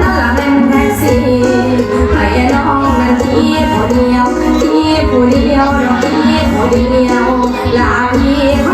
นั่นละแม่นแท้สิให้น้องนั้นที่ผู้เดียวที่ผู้เดียวน้องที่ผู้เดียวลาพี่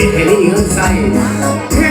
เห็นเลี้างใส่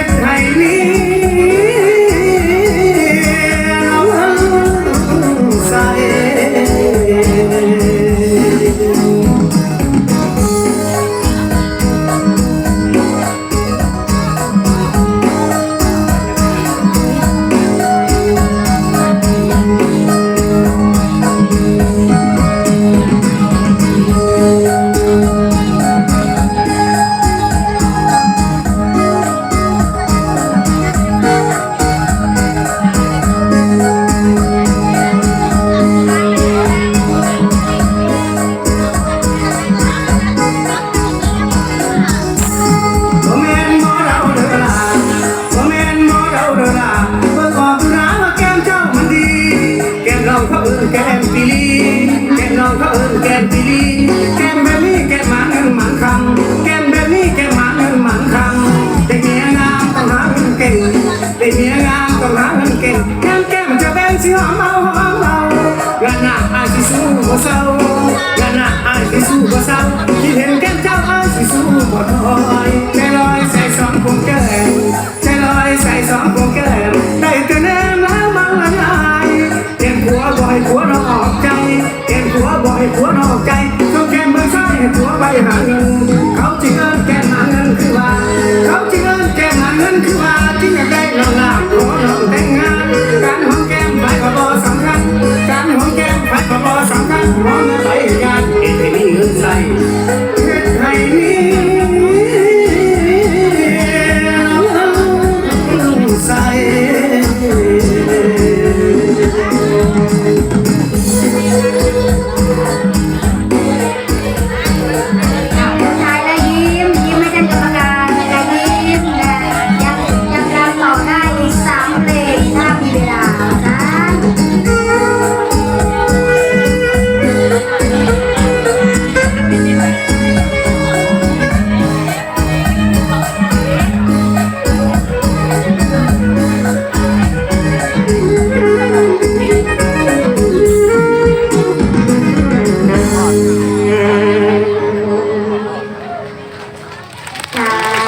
Cause